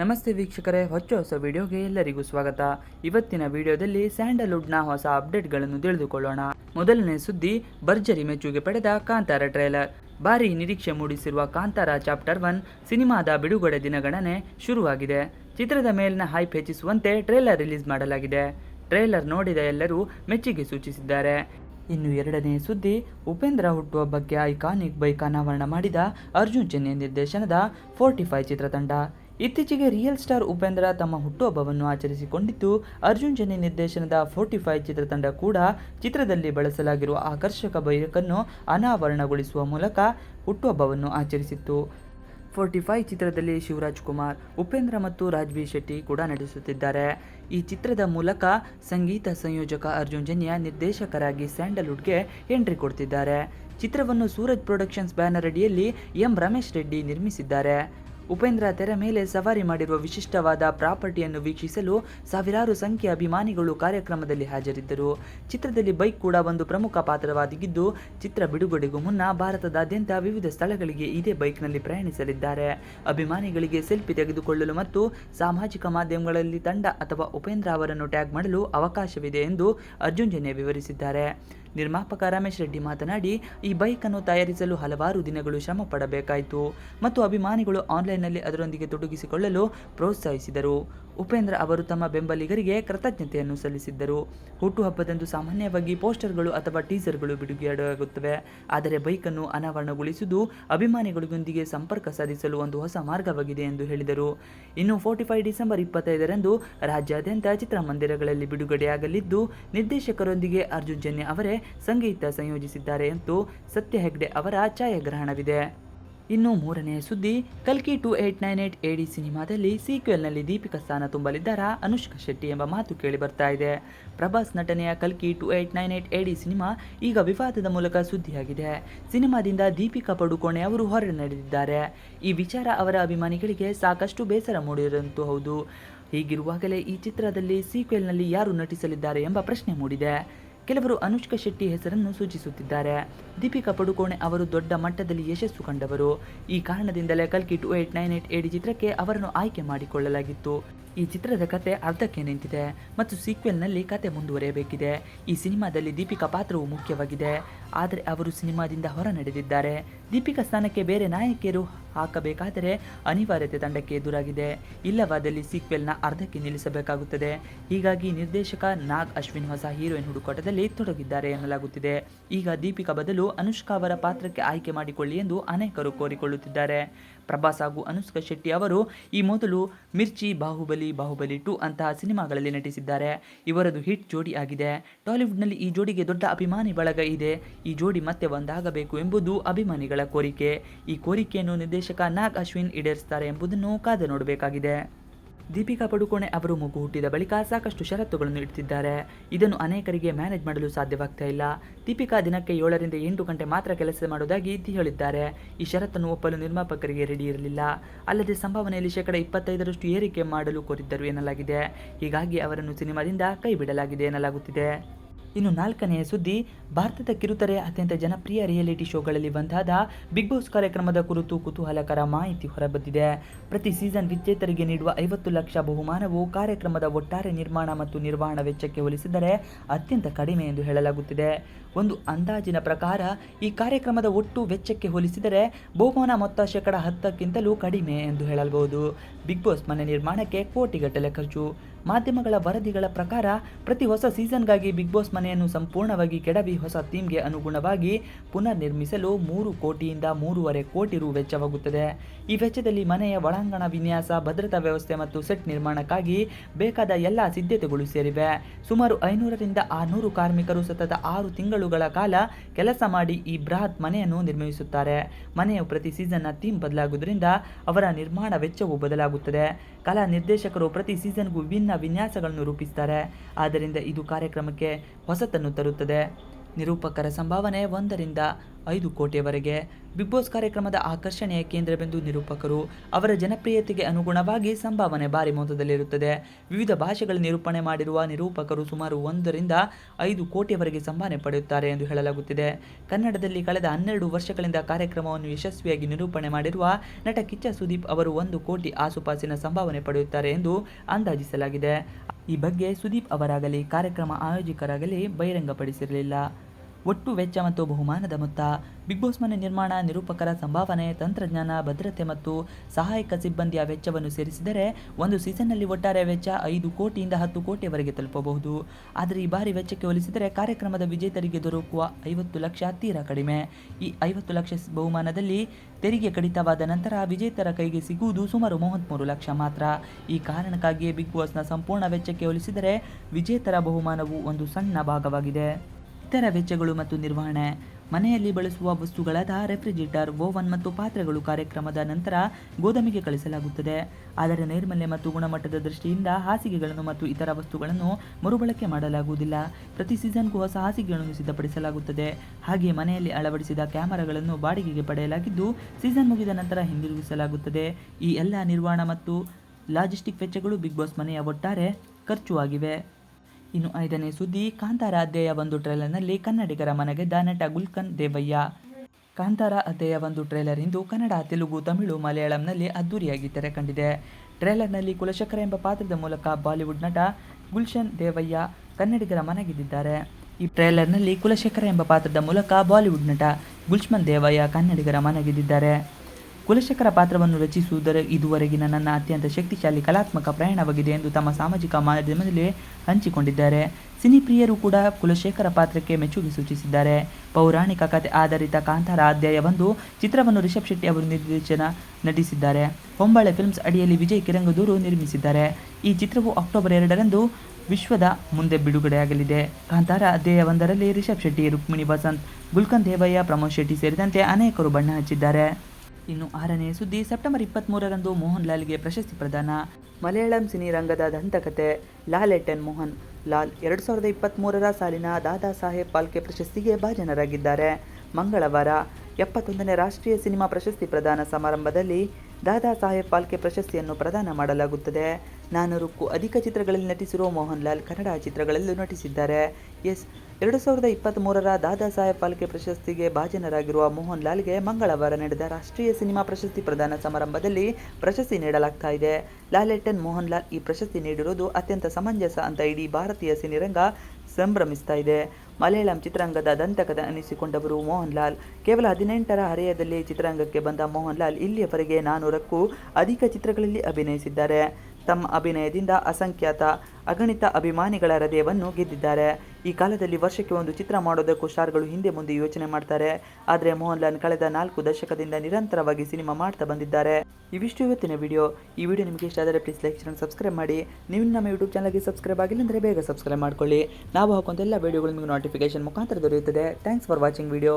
ನಮಸ್ತೆ ವೀಕ್ಷಕರೇ, ಹೊಚ್ಚ ಹೊಸ ವಿಡಿಯೋಗೆ ಎಲ್ಲರಿಗೂ ಸ್ವಾಗತ. ಇವತ್ತಿನ ವಿಡಿಯೋದಲ್ಲಿ ಸ್ಯಾಂಡಲ್ವುಡ್ನ ಹೊಸ ಅಪ್ಡೇಟ್ಗಳನ್ನು ತಿಳಿದುಕೊಳ್ಳೋಣ. ಮೊದಲನೇ ಸುದ್ದಿ, ಭರ್ಜರಿ ಮೆಚ್ಚುಗೆ ಪಡೆದ ಕಾಂತಾರ ಟ್ರೇಲರ್. ಭಾರಿ ನಿರೀಕ್ಷೆ ಮೂಡಿಸಿರುವ ಕಾಂತಾರ ಚಾಪ್ಟರ್ ಒನ್ ಸಿನಿಮಾದ ಬಿಡುಗಡೆ ದಿನಗಣನೆ ಶುರುವಾಗಿದೆ. ಚಿತ್ರದ ಮೇಲಿನ ಹೈಪ್ ಹೆಚ್ಚಿಸುವಂತೆ ಟ್ರೇಲರ್ ರಿಲೀಸ್ ಮಾಡಲಾಗಿದೆ. ಟ್ರೇಲರ್ ನೋಡಿದ ಎಲ್ಲರೂ ಮೆಚ್ಚುಗೆ ಸೂಚಿಸಿದ್ದಾರೆ. ಇನ್ನು ಎರಡನೇ ಸುದ್ದಿ, ಉಪೇಂದ್ರ ಹುಟ್ಟುವ ಬಗ್ಗೆ ಐಕಾನಿಕ್ ಬೈಕ್ ಅನಾವರಣ ಮಾಡಿದ ಅರ್ಜುನ್ ಚೆನ್ನೈ ನಿರ್ದೇಶನದ ಫೋರ್ಟಿ ಫೈವ್ ಚಿತ್ರತಂಡ. ಇತ್ತೀಚೆಗೆ ರಿಯಲ್ ಸ್ಟಾರ್ ಉಪೇಂದ್ರ ತಮ್ಮ ಹುಟ್ಟುಹಬ್ಬವನ್ನು ಆಚರಿಸಿಕೊಂಡಿದ್ದು, ಅರ್ಜುನ್ ಜನಿ ನಿರ್ದೇಶನದ ಫೋರ್ಟಿ ಫೈವ್ ಚಿತ್ರತಂಡ ಕೂಡ ಚಿತ್ರದಲ್ಲಿ ಬಳಸಲಾಗಿರುವ ಆಕರ್ಷಕ ಬೈರಕನ್ನು ಅನಾವರಣಗೊಳಿಸುವ ಮೂಲಕ ಹುಟ್ಟುಹಬ್ಬವನ್ನು ಆಚರಿಸಿತ್ತು. ಫೋರ್ಟಿ ಫೈವ್ ಚಿತ್ರದಲ್ಲಿ ಶಿವರಾಜ್ ಕುಮಾರ್, ಉಪೇಂದ್ರ ಮತ್ತು ರಾಜ್ವೀರ್ ಶೆಟ್ಟಿ ಕೂಡ ನಟಿಸುತ್ತಿದ್ದಾರೆ. ಈ ಚಿತ್ರದ ಮೂಲಕ ಸಂಗೀತ ಸಂಯೋಜಕ ಅರ್ಜುನ್ ಜನ್ಯ ನಿರ್ದೇಶಕರಾಗಿ ಸ್ಯಾಂಡಲ್ವುಡ್ಗೆ ಎಂಟ್ರಿ ಕೊಡ್ತಿದ್ದಾರೆ. ಚಿತ್ರವನ್ನು ಸೂರಜ್ ಪ್ರೊಡಕ್ಷನ್ಸ್ ಬ್ಯಾನರ್ ಅಡಿಯಲ್ಲಿ ಎಂ ರಮೇಶ್ ರೆಡ್ಡಿ ನಿರ್ಮಿಸಿದ್ದಾರೆ. ಉಪೇಂದ್ರ ತೆರೆ ಮೇಲೆ ಸವಾರಿ ಮಾಡಿರುವ ವಿಶಿಷ್ಟವಾದ ಪ್ರಾಪರ್ಟಿಯನ್ನು ವೀಕ್ಷಿಸಲು ಸಾವಿರಾರು ಸಂಖ್ಯೆಯ ಅಭಿಮಾನಿಗಳು ಕಾರ್ಯಕ್ರಮದಲ್ಲಿ ಹಾಜರಿದ್ದರು. ಚಿತ್ರದಲ್ಲಿ ಬೈಕ್ ಕೂಡ ಒಂದು ಪ್ರಮುಖ ಪಾತ್ರವಾಗಿದ್ದು, ಚಿತ್ರ ಬಿಡುಗಡೆಗೂ ಮುನ್ನ ಭಾರತದಾದ್ಯಂತ ವಿವಿಧ ಸ್ಥಳಗಳಿಗೆ ಇದೇ ಬೈಕ್ನಲ್ಲಿ ಪ್ರಯಾಣಿಸಲಿದ್ದಾರೆ. ಅಭಿಮಾನಿಗಳಿಗೆ ಸೆಲ್ಫಿ ತೆಗೆದುಕೊಳ್ಳಲು ಮತ್ತು ಸಾಮಾಜಿಕ ಮಾಧ್ಯಮಗಳಲ್ಲಿ ತಂಡ ಅಥವಾ ಉಪೇಂದ್ರ ಅವರನ್ನು ಟ್ಯಾಗ್ ಮಾಡಲು ಅವಕಾಶವಿದೆ ಎಂದು ಅರ್ಜುನ್ ಜನ್ಯ ವಿವರಿಸಿದ್ದಾರೆ. ನಿರ್ಮಾಪಕ ರಮೇಶ್ ರೆಡ್ಡಿ ಮಾತನಾಡಿ, ಈ ಬೈಕನ್ನು ತಯಾರಿಸಲು ಹಲವಾರು ದಿನಗಳು ಶ್ರಮ ಪಡಬೇಕಾಯಿತು ಮತ್ತು ಅಭಿಮಾನಿಗಳು ಆನ್ಲೈನ್ನಲ್ಲಿ ಅದರೊಂದಿಗೆ ತೊಡಗಿಸಿಕೊಳ್ಳಲು ಪ್ರೋತ್ಸಾಹಿಸಿದರು. ಉಪೇಂದ್ರ ಅವರು ತಮ್ಮ ಬೆಂಬಲಿಗರಿಗೆ ಕೃತಜ್ಞತೆಯನ್ನು ಸಲ್ಲಿಸಿದ್ದರು. ಹುಟ್ಟುಹಬ್ಬದಂದು ಸಾಮಾನ್ಯವಾಗಿ ಪೋಸ್ಟರ್ಗಳು ಅಥವಾ ಟೀಸರ್ಗಳು ಬಿಡುಗಡೆಯಾಗುತ್ತವೆ. ಆದರೆ ಬೈಕನ್ನು ಅನಾವರಣಗೊಳಿಸುವುದು ಅಭಿಮಾನಿಗಳೊಂದಿಗೆ ಸಂಪರ್ಕ ಸಾಧಿಸಲು ಒಂದು ಹೊಸ ಮಾರ್ಗವಾಗಿದೆ ಎಂದು ಹೇಳಿದರು. ಇನ್ನು ಫೋರ್ಟಿ ಫೈವ್ ಡಿಸೆಂಬರ್ ಇಪ್ಪತ್ತೈದರಂದು ರಾಜ್ಯಾದ್ಯಂತ ಚಿತ್ರಮಂದಿರಗಳಲ್ಲಿ ಬಿಡುಗಡೆಯಾಗಲಿದ್ದು, ನಿರ್ದೇಶಕರೊಂದಿಗೆ ಅರ್ಜುನ್ ಜನ್ಯ ಅವರೇ ಸಂಗೀತ ಸಂಯೋಜಿಸಿದ್ದಾರೆ ಎಂದು ಸತ್ಯ ಹೆಗ್ಡೆ ಅವರ ಛಾಯಾಗ್ರಹಣವಿದೆ. ಇನ್ನು ಮೂರನೆಯ ಸುದ್ದಿ, ಕಲ್ಕಿ ಟು ಏಟ್ ನೈನ್ ಏಟ್ ಎಡಿ ಸಿನಿಮಾದಲ್ಲಿ ಸೀಕ್ವೆಲ್ನಲ್ಲಿ ದೀಪಿಕಾ ಸ್ಥಾನ ತುಂಬಲಿದ್ದಾರ? ಅನುಷ್ಕಾ ಶೆಟ್ಟಿ ಎಂಬ ಮಾತು ಕೇಳಿ ಬರ್ತಾ ಇದೆ. ಪ್ರಭಾಸ್ ನಟನೆಯ ಕಲ್ಕಿ two eight nine eight AD cinema ಈಗ ವಿವಾದದ ಮೂಲಕ ಸುದ್ದಿಯಾಗಿದೆ. ಸಿನಿಮಾದಿಂದ ದೀಪಿಕಾ ಪಡುಕೋಣೆ ಅವರು ಹೊರ ನಡೆದಿದ್ದಾರೆ. ಈ ವಿಚಾರ ಅವರ ಅಭಿಮಾನಿಗಳಿಗೆ ಸಾಕಷ್ಟು ಬೇಸರ ಮೂಡಿರಂತೂ ಹೌದು. ಹೀಗಿರುವಾಗಲೇ ಈ ಚಿತ್ರದಲ್ಲಿ ಸೀಕ್ವೆಲ್ನಲ್ಲಿ ಯಾರು ನಟಿಸಲಿದ್ದಾರೆ ಎಂಬ ಪ್ರಶ್ನೆ ಮೂಡಿದೆ. ಕೆಲವರು ಅನುಷ್ಕಾ ಶೆಟ್ಟಿ ಹೆಸರನ್ನು ಸೂಚಿಸುತ್ತಿದ್ದಾರೆ. ದೀಪಿಕಾ ಪಡುಕೋಣೆ ಅವರು ದೊಡ್ಡ ಮಟ್ಟದಲ್ಲಿ ಯಶಸ್ಸು ಕಂಡವರು. ಈ ಕಾರಣದಿಂದಲೇ ಕಲ್ಕಿ ಟು ಏಟ್ ನೈನ್ ಏಟ್ ಏಡಿ ಚಿತ್ರಕ್ಕೆ ಅವರನ್ನು ಆಯ್ಕೆ ಮಾಡಿಕೊಳ್ಳಲಾಗಿತ್ತು. ಈ ಚಿತ್ರದ ಕತೆ ಅರ್ಧಕ್ಕೆ ನಿಂತಿದೆ ಮತ್ತು ಸೀಕ್ವೆಲ್ನಲ್ಲಿ ಕತೆ ಮುಂದುವರಿಯಬೇಕಿದೆ. ಈ ಸಿನಿಮಾದಲ್ಲಿ ದೀಪಿಕಾ ಪಾತ್ರವು ಮುಖ್ಯವಾಗಿದೆ. ಆದರೆ ಅವರು ಸಿನಿಮಾದಿಂದ ಹೊರ ನಡೆದಿದ್ದಾರೆ. ದೀಪಿಕಾ ಸ್ಥಾನಕ್ಕೆ ಬೇರೆ ನಾಯಕಿಯರು ಹಾಕಬೇಕಾದರೆ ಅನಿವಾರ್ಯತೆ ತಂಡಕ್ಕೆ ಎದುರಾಗಿದೆ. ಇಲ್ಲವಾದಲ್ಲಿ ಸೀಕ್ವೆಲ್ನ ಅರ್ಧಕ್ಕೆ ನಿಲ್ಲಿಸಬೇಕಾಗುತ್ತದೆ. ಹೀಗಾಗಿ ನಿರ್ದೇಶಕ ನಾಗ್ ಅಶ್ವಿನ್ ಹೊಸ ಹೀರೋಯಿನ್ ಹುಡುಕಾಟದಲ್ಲಿ ತೊಡಗಿದ್ದಾರೆ ಎನ್ನಲಾಗುತ್ತಿದೆ. ಈಗ ದೀಪಿಕಾ ಬದಲು ಅನುಷ್ಕಾ ಅವರ ಪಾತ್ರಕ್ಕೆ ಆಯ್ಕೆ ಮಾಡಿಕೊಳ್ಳಿ ಎಂದು ಅನೇಕರು ಕೋರಿಕೊಳ್ಳುತ್ತಿದ್ದಾರೆ. ಪ್ರಭಾಸ್ ಹಾಗೂ ಅನುಷ್ಕಾ ಶೆಟ್ಟಿ ಅವರು ಈ ಮೊದಲು ಮಿರ್ಚಿ, ಬಾಹುಬಲಿ ಬಾಹುಬಲಿ ಟು ಅಂತಹ ಸಿನಿಮಾಗಳಲ್ಲಿ ನಟಿಸಿದ್ದಾರೆ. ಇವರದು ಹಿಟ್ ಜೋಡಿ ಆಗಿದೆ. ಟಾಲಿವುಡ್ನಲ್ಲಿ ಈ ಜೋಡಿಗೆ ದೊಡ್ಡ ಅಭಿಮಾನಿ ಬಳಗ ಇದೆ. ಈ ಜೋಡಿ ಮತ್ತೆ ಒಂದಾಗಬೇಕು ಎಂಬುದು ಅಭಿಮಾನಿಗಳ ಕೋರಿಕೆ. ಈ ಕೋರಿಕೆಯನ್ನು ನಿರ್ದೇಶಕ ನಾಗ್ ಅಶ್ವಿನ್ ಈಡೇರಿಸುತ್ತಾರೆ ಎಂಬುದನ್ನು ಕಾದು ನೋಡಬೇಕಾಗಿದೆ. ದೀಪಿಕಾ ಪಡುಕೋಣೆ ಅವರು ಮಗು ಹುಟ್ಟಿದ ಬಳಿಕ ಸಾಕಷ್ಟು ಷರತ್ತುಗಳನ್ನು ಇಡ್ತಿದ್ದಾರೆ. ಇದನ್ನು ಅನೇಕರಿಗೆ ಮ್ಯಾನೇಜ್ ಮಾಡಲು ಸಾಧ್ಯವಾಗ್ತಾ ಇಲ್ಲ. ದೀಪಿಕಾ ದಿನಕ್ಕೆ ಏಳರಿಂದ ಎಂಟು ಗಂಟೆ ಮಾತ್ರ ಕೆಲಸ ಮಾಡುವುದಾಗಿ ಇದ್ದಿ ಹೇಳಿದ್ದಾರೆ. ಈ ಷರತ್ತನ್ನು ಒಪ್ಪಲು ನಿರ್ಮಾಪಕರಿಗೆ ರೆಡಿ ಇರಲಿಲ್ಲ. ಅಲ್ಲದೆ ಸಂಭಾವನೆಯಲ್ಲಿ ಶೇಕಡ ಇಪ್ಪತ್ತೈದರಷ್ಟು ಏರಿಕೆ ಮಾಡಲು ಕೋರಿದ್ದರು ಎನ್ನಲಾಗಿದೆ. ಹೀಗಾಗಿ ಅವರನ್ನು ಸಿನಿಮಾದಿಂದ ಕೈ ಬಿಡಲಾಗಿದೆ ಎನ್ನಲಾಗುತ್ತಿದೆ. ಇನ್ನು ನಾಲ್ಕನೆಯ ಸುದ್ದಿ, ಭಾರತದ ಕಿರುತೆರೆ ಅತ್ಯಂತ ಜನಪ್ರಿಯ ರಿಯಾಲಿಟಿ ಶೋಗಳಲ್ಲಿ ಒಂದಾದ ಬಿಗ್ ಬಾಸ್ ಕಾರ್ಯಕ್ರಮದ ಕುರಿತು ಕುತೂಹಲಕರ ಮಾಹಿತಿ ಹೊರಬಂದಿದೆ. ಪ್ರತಿ ಸೀಸನ್ ವಿಜೇತರಿಗೆ ನೀಡುವ ಐವತ್ತು ಲಕ್ಷ ಬಹುಮಾನವು ಕಾರ್ಯಕ್ರಮದ ಒಟ್ಟಾರೆ ನಿರ್ಮಾಣ ಮತ್ತು ನಿರ್ವಹಣಾ ವೆಚ್ಚಕ್ಕೆ ಹೋಲಿಸಿದರೆ ಅತ್ಯಂತ ಕಡಿಮೆ ಎಂದು ಹೇಳಲಾಗುತ್ತಿದೆ. ಒಂದು ಅಂದಾಜಿನ ಪ್ರಕಾರ, ಈ ಕಾರ್ಯಕ್ರಮದ ಒಟ್ಟು ವೆಚ್ಚಕ್ಕೆ ಹೋಲಿಸಿದರೆ ಬಹುಮಾನ ಮೊತ್ತ ಶೇಕಡ ಹತ್ತಕ್ಕಿಂತಲೂ ಕಡಿಮೆ ಎಂದು ಹೇಳಬಹುದು. ಬಿಗ್ ಬಾಸ್ ಮನೆ ನಿರ್ಮಾಣಕ್ಕೆ ಕೋಟಿಗಟ್ಟಲೆ ಖರ್ಚು. ಮಾಧ್ಯಮಗಳ ವರದಿಗಳ ಪ್ರಕಾರ, ಪ್ರತಿ ಹೊಸ ಸೀಸನ್ಗಾಗಿ ಬಿಗ್ ಬಾಸ್ ಮನೆಯನ್ನು ಸಂಪೂರ್ಣವಾಗಿ ಕೆಡವಿ ಹೊಸ ಥೀಮ್ಗೆ ಅನುಗುಣವಾಗಿ ಪುನರ್ ನಿರ್ಮಿಸಲು ಮೂರು ಕೋಟಿಯಿಂದ ಮೂರುವರೆ ಕೋಟಿ ರು ವೆಚ್ಚವಾಗುತ್ತದೆ. ಈ ವೆಚ್ಚದಲ್ಲಿ ಮನೆಯ ಒಳಾಂಗಣ ವಿನ್ಯಾಸ, ಭದ್ರತಾ ವ್ಯವಸ್ಥೆ ಮತ್ತು ಸೆಟ್ ನಿರ್ಮಾಣಕ್ಕಾಗಿ ಬೇಕಾದ ಎಲ್ಲ ಸಿದ್ಧತೆಗಳು ಸೇರಿವೆ. ಸುಮಾರು ಐನೂರರಿಂದ ಆರುನೂರು ಕಾರ್ಮಿಕರು ಸತತ ಆರು ತಿಂಗಳುಗಳ ಕಾಲ ಕೆಲಸ ಮಾಡಿ ಈ ಬೃಹತ್ ಮನೆಯನ್ನು ನಿರ್ಮಿಸುತ್ತಾರೆ. ಮನೆಯು ಪ್ರತಿ ಸೀಸನ್ನ ಥೀಮ್ ಬದಲಾಗುವುದರಿಂದ ಅವರ ನಿರ್ಮಾಣ ವೆಚ್ಚವು ಬದಲಾಗುತ್ತದೆ. ಕಲಾ ನಿರ್ದೇಶಕರು ಪ್ರತಿ ಸೀಸನ್ಗೂ ವಿಭಿನ್ನ ವಿನ್ಯಾಸಗಳನ್ನು ರೂಪಿಸುತ್ತಾರೆ ಆದ್ದರಿಂದ ಇದು ಕಾರ್ಯಕ್ರಮಕ್ಕೆ ಹೊಸತನ್ನು ತರುತ್ತದೆ. ನಿರೂಪಕರ ಸಂಭಾವನೆ ಒಂದರಿಂದ ಐದು ಕೋಟಿಯವರೆಗೆ. ಬಿಗ್ ಬಾಸ್ ಕಾರ್ಯಕ್ರಮದ ಆಕರ್ಷಣೆಯ ಕೇಂದ್ರವೆಂದು ನಿರೂಪಕರು ಅವರ ಜನಪ್ರಿಯತೆಗೆ ಅನುಗುಣವಾಗಿ ಸಂಭಾವನೆ ಭಾರಿ ಮೊತ್ತದಲ್ಲಿರುತ್ತದೆ. ವಿವಿಧ ಭಾಷೆಗಳ ನಿರೂಪಣೆ ಮಾಡಿರುವ ನಿರೂಪಕರು ಸುಮಾರು ಒಂದರಿಂದ ಐದು ಕೋಟಿಯವರೆಗೆ ಸಂಭಾವನೆ ಪಡೆಯುತ್ತಾರೆ ಎಂದು ಹೇಳಲಾಗುತ್ತಿದೆ. ಕನ್ನಡದಲ್ಲಿ ಕಳೆದ ಹನ್ನೆರಡು ವರ್ಷಗಳಿಂದ ಕಾರ್ಯಕ್ರಮವನ್ನು ಯಶಸ್ವಿಯಾಗಿ ನಿರೂಪಣೆ ಮಾಡಿರುವ ನಟ ಕಿಚ್ಚ ಸುದೀಪ್ ಅವರು ಒಂದು ಕೋಟಿ ಆಸುಪಾಸಿನ ಸಂಭಾವನೆ ಪಡೆಯುತ್ತಾರೆ ಎಂದು ಅಂದಾಜಿಸಲಾಗಿದೆ. ಈ ಬಗ್ಗೆ ಸುದೀಪ್ ಅವರಾಗಲಿ ಕಾರ್ಯಕ್ರಮ ಆಯೋಜಕರಾಗಲಿ ಬಹಿರಂಗಪಡಿಸಿರಲಿಲ್ಲ. ಒಟ್ಟು ವೆಚ್ಚ ಮತ್ತು ಬಹುಮಾನದ ಮೊತ್ತ, ಬಿಗ್ ಬಾಸ್ ಮನೆ ನಿರ್ಮಾಣ, ನಿರೂಪಕರ ಸಂಭಾವನೆ, ತಂತ್ರಜ್ಞಾನ, ಭದ್ರತೆ ಮತ್ತು ಸಹಾಯಕ ಸಿಬ್ಬಂದಿಯ ವೆಚ್ಚವನ್ನು ಸೇರಿಸಿದರೆ ಒಂದು ಸೀಸನ್ನಲ್ಲಿ ಒಟ್ಟಾರೆ ವೆಚ್ಚ ಐದು ಕೋಟಿಯಿಂದ ಹತ್ತು ಕೋಟಿಯವರೆಗೆ ತಲುಪಬಹುದು. ಆದರೆ ಈ ಬಾರಿ ವೆಚ್ಚಕ್ಕೆ ಹೋಲಿಸಿದರೆ ಕಾರ್ಯಕ್ರಮದ ವಿಜೇತರಿಗೆ ದೊರಕುವ ಐವತ್ತು ಲಕ್ಷ ತೀರಾ ಕಡಿಮೆ. ಈ ಐವತ್ತು ಲಕ್ಷ ಬಹುಮಾನದಲ್ಲಿ ತೆರಿಗೆ ಕಡಿತವಾದ ನಂತರ ವಿಜೇತರ ಕೈಗೆ ಸಿಗುವುದು ಸುಮಾರು ಮೂವತ್ತ್ಮೂರು ಲಕ್ಷ ಮಾತ್ರ. ಈ ಕಾರಣಕ್ಕಾಗಿಯೇ ಬಿಗ್ ಬಾಸ್ನ ಸಂಪೂರ್ಣ ವೆಚ್ಚಕ್ಕೆ ಹೋಲಿಸಿದರೆ ವಿಜೇತರ ಬಹುಮಾನವು ಒಂದು ಸಣ್ಣ ಭಾಗವಾಗಿದೆ. ಇತರ ವೆಚ್ಚಗಳು ಮತ್ತು ನಿರ್ವಹಣೆ. ಮನೆಯಲ್ಲಿ ಬಳಸುವ ವಸ್ತುಗಳಾದ ರೆಫ್ರಿಜಿರೇಟರ್, ಓವನ್ ಮತ್ತು ಪಾತ್ರೆಗಳು ಕಾರ್ಯಕ್ರಮದ ನಂತರ ಗೋದಾಮಿಗೆ ಕಳಿಸಲಾಗುತ್ತದೆ. ಆದರೆ ನೈರ್ಮಲ್ಯ ಮತ್ತು ಗುಣಮಟ್ಟದ ದೃಷ್ಟಿಯಿಂದ ಹಾಸಿಗೆಗಳನ್ನು ಮತ್ತು ಇತರ ವಸ್ತುಗಳನ್ನು ಮರುಬಳಕೆ ಮಾಡಲಾಗುವುದಿಲ್ಲ. ಪ್ರತಿ ಸೀಸನ್ಗೂ ಹೊಸ ಹಾಸಿಗೆಗಳನ್ನು ಸಿದ್ಧಪಡಿಸಲಾಗುತ್ತದೆ. ಹಾಗೆ ಮನೆಯಲ್ಲಿ ಅಳವಡಿಸಿದ ಕ್ಯಾಮರಾಗಳನ್ನು ಬಾಡಿಗೆಗೆ ಪಡೆಯಲಾಗಿದ್ದು, ಸೀಸನ್ ಮುಗಿದ ನಂತರ ಹಿಂದಿರುಗಿಸಲಾಗುತ್ತದೆ. ಈ ಎಲ್ಲ ನಿರ್ವಹಣಾ ಮತ್ತು ಲಾಜಿಸ್ಟಿಕ್ ವೆಚ್ಚಗಳು ಬಿಗ್ ಬಾಸ್ ಮನೆಯ ಒಟ್ಟಾರೆ ಖರ್ಚು ಆಗಿವೆ. ಇನ್ನು ಐದನೇ ಸುದ್ದಿ, ಕಾಂತಾರ ಅಧ್ಯಾಯ ಒಂದು ಟ್ರೇಲರ್ನಲ್ಲಿ ಕನ್ನಡಿಗರ ಮನಗೆದ್ದ ನಟ ಗುಲ್ಕನ್ ದೇವಯ್ಯ. ಕಾಂತಾರ ಅಧ್ಯಾಯ ಒಂದು ಟ್ರೇಲರ್ ಇಂದು ಕನ್ನಡ, ತೆಲುಗು, ತಮಿಳು, ಮಲಯಾಳಂನಲ್ಲಿ ಅದ್ದೂರಿಯಾಗಿ ತೆರೆ ಕಂಡಿದೆ. ಟ್ರೇಲರ್ನಲ್ಲಿ ಕುಲಶೇಖರ ಎಂಬ ಪಾತ್ರದ ಮೂಲಕ ಬಾಲಿವುಡ್ ನಟ ಗುಲ್ಶನ್ ದೇವಯ್ಯ ಕನ್ನಡಿಗರ ಮನಗೆದ್ದಿದ್ದಾರೆ. ಈ ಟ್ರೇಲರ್ನಲ್ಲಿ ಕುಲಶೇಖರ ಎಂಬ ಪಾತ್ರದ ಮೂಲಕ ಬಾಲಿವುಡ್ ನಟ ಗುಲ್ಶ್ಮನ್ ದೇವಯ್ಯ ಕನ್ನಡಿಗರ ಮನಗೆದ್ದಿದ್ದಾರೆ. ಕುಲಶೇಖರ ಪಾತ್ರವನ್ನು ರಚಿಸುವುದರ ಇದುವರೆಗಿನ ನನ್ನ ಅತ್ಯಂತ ಶಕ್ತಿಶಾಲಿ ಕಲಾತ್ಮಕ ಪ್ರಯಾಣವಾಗಿದೆ ಎಂದು ತಮ್ಮ ಸಾಮಾಜಿಕ ಮಾಧ್ಯಮದಲ್ಲಿ ಹಂಚಿಕೊಂಡಿದ್ದಾರೆ. ಸಿನಿ ಪ್ರಿಯರು ಕೂಡ ಕುಲಶೇಖರ ಪಾತ್ರಕ್ಕೆ ಮೆಚ್ಚುಗೆ ಸೂಚಿಸಿದ್ದಾರೆ. ಪೌರಾಣಿಕ ಕಥೆ ಆಧಾರಿತ ಕಾಂತಾರ ಅಧ್ಯಾಯವೊಂದು ಚಿತ್ರವನ್ನು ರಿಷಬ್ ಶೆಟ್ಟಿ ಅವರು ನಿರ್ದೇಶನ ನಟಿಸಿದ್ದಾರೆ. ಹೊಂಬಾಳೆ ಫಿಲ್ಮ್ಸ್ ಅಡಿಯಲ್ಲಿ ವಿಜಯ್ ಕಿರಂಗದೂರು ನಿರ್ಮಿಸಿದ್ದಾರೆ. ಈ ಚಿತ್ರವು ಅಕ್ಟೋಬರ್ ಎರಡರಂದು ವಿಶ್ವದ ಮುಂದೆ ಬಿಡುಗಡೆಯಾಗಲಿದೆ. ಕಾಂತಾರ ಅಧ್ಯಾಯವೊಂದರಲ್ಲಿ ರಿಷಬ್ ಶೆಟ್ಟಿ, ರುಕ್ಮಿಣಿ, ವಸಂತ್ ಗುಲ್ಕನ್ ದೇವಯ್ಯ ಪ್ರಮೋದ್ ಶೆಟ್ಟಿ ಸೇರಿದಂತೆ ಅನೇಕರು ಬಣ್ಣ ಹಚ್ಚಿದ್ದಾರೆ. ಇನ್ನು ಆರನೇ ಸುದ್ದಿ, ಸೆಪ್ಟೆಂಬರ್ ಇಪ್ಪತ್ತ್ಮೂರರಂದು ಮೋಹನ್ ಲಾಲ್ಗೆ ಪ್ರಶಸ್ತಿ ಪ್ರದಾನ. ಮಲಯಾಳಂ ಸಿನಿರಂಗದ ದಂತಕತೆ ಲಾಲ್ ಎಟೆನ್ ಮೋಹನ್. ಲಾಲ್ ಎರಡು ಸಾವಿರದ ಇಪ್ಪತ್ತ್ಮೂರರ ಸಾಲಿನ ದಾದಾ ಸಾಹೇಬ್ ಪಾಲ್ಕೆ ಪ್ರಶಸ್ತಿಗೆ ಭಾಜನರಾಗಿದ್ದಾರೆ. ಮಂಗಳವಾರ ಎಪ್ಪತ್ತೊಂದನೇ ರಾಷ್ಟ್ರೀಯ ಸಿನಿಮಾ ಪ್ರಶಸ್ತಿ ಪ್ರದಾನ ಸಮಾರಂಭದಲ್ಲಿ ದಾದಾ ಸಾಹೇಬ್ ಫಾಲ್ಕೆ ಪ್ರಶಸ್ತಿಯನ್ನು ಪ್ರದಾನ ಮಾಡಲಾಗುತ್ತದೆ. ನಾನ್ನೂರಕ್ಕೂ ಅಧಿಕ ಚಿತ್ರಗಳಲ್ಲಿ ನಟಿಸಿರುವ ಮೋಹನ್ ಲಾಲ್ ಕನ್ನಡ ಚಿತ್ರಗಳಲ್ಲೂ ನಟಿಸಿದ್ದಾರೆ. ಎಸ್, ಎರಡು ಸಾವಿರದ ಇಪ್ಪತ್ತ್ಮೂರರ ದಾದಾ ಸಾಹೇಬ್ ಫಾಲ್ಕೆ ಪ್ರಶಸ್ತಿಗೆ ಭಾಜನರಾಗಿರುವ ಮೋಹನ್ ಲಾಲ್ಗೆ ಮಂಗಳವಾರ ನಡೆದ ರಾಷ್ಟ್ರೀಯ ಸಿನಿಮಾ ಪ್ರಶಸ್ತಿ ಪ್ರದಾನ ಸಮಾರಂಭದಲ್ಲಿ ಪ್ರಶಸ್ತಿ ನೀಡಲಾಗ್ತಾ ಇದೆ. ಲಾಲೆಟ್ಟನ್ ಮೋಹನ್ ಲಾಲ್ ಈ ಪ್ರಶಸ್ತಿ ನೀಡಿರುವುದು ಅತ್ಯಂತ ಸಮಂಜಸ ಅಂತ ಇಡೀ ಭಾರತೀಯ ಸಿನಿರಂಗ ಸಂಭ್ರಮಿಸ್ತಾ ಇದೆ. ಮಲಯಾಳಂ ಚಿತ್ರರಂಗದ ದಂತಕದ ಅನಿಸಿಕೊಂಡವರು ಮೋಹನ್ ಲಾಲ್ ಕೇವಲ ಹದಿನೆಂಟರ ಹರೆಯದಲ್ಲಿ ಚಿತ್ರರಂಗಕ್ಕೆ ಬಂದ ಮೋಹನ್ಲಾಲ್ ಇಲ್ಲಿಯವರೆಗೆ ನಾನೂರಕ್ಕೂ ಅಧಿಕ ಚಿತ್ರಗಳಲ್ಲಿ ಅಭಿನಯಿಸಿದ್ದಾರೆ. ತಮ್ಮ ಅಭಿನಯದಿಂದ ಅಸಂಖ್ಯಾತ ಅಗಣಿತ ಅಭಿಮಾನಿಗಳ ಹೃದಯವನ್ನು ಗೆದ್ದಿದ್ದಾರೆ. ಈ ಕಾಲದಲ್ಲಿ ವರ್ಷಕ್ಕೆ ಒಂದು ಚಿತ್ರ ಮಾಡೋದಕ್ಕೂ ಸ್ಟಾರ್ಗಳು ಹಿಂದೆ ಮುಂದೆ ಯೋಚನೆ ಮಾಡ್ತಾರೆ. ಆದರೆ ಮೋಹನ್ ಲಾಲ್ ಕಳೆದ ನಾಲ್ಕು ದಶಕದಿಂದ ನಿರಂತರವಾಗಿ ಸಿನಿಮಾ ಮಾಡ್ತಾ ಬಂದಿದ್ದಾರೆ. ಇವಿಷ್ಟು ಇವತ್ತಿನ ವಿಡಿಯೋ. ಈ ವಿಡಿಯೋ ನಿಮಗೆ ಇಷ್ಟ ಆದರೆ ಪ್ಲೀಸ್ ಲೈಕ್ ಚಾನಲ್ ಸಬ್ಸ್ಕ್ರೈಬ್ ಮಾಡಿ. ನೀವು ನಮ್ಮ ಯೂಟ್ಯೂಬ್ ಚಾನಲ್ಗೆ ಸಬ್ಸ್ಕ್ರೈಬ್ ಆಗಿಲ್ಲ ಅಂದರೆ ಬೇಗ ಸಬ್ಸ್ಕ್ರೈಬ್ ಮಾಡ್ಕೊಳ್ಳಿ. ನಾವು ಹಾಕೊಂಡೆಲ್ಲ ವಿಡಿಯೋಗಳು ನಿಮಗೆ ನೋಟಿಫಿಕೇಶನ್ ಮುಖಾಂತರ ದೊರೆಯುತ್ತದೆ. Thanks for watching video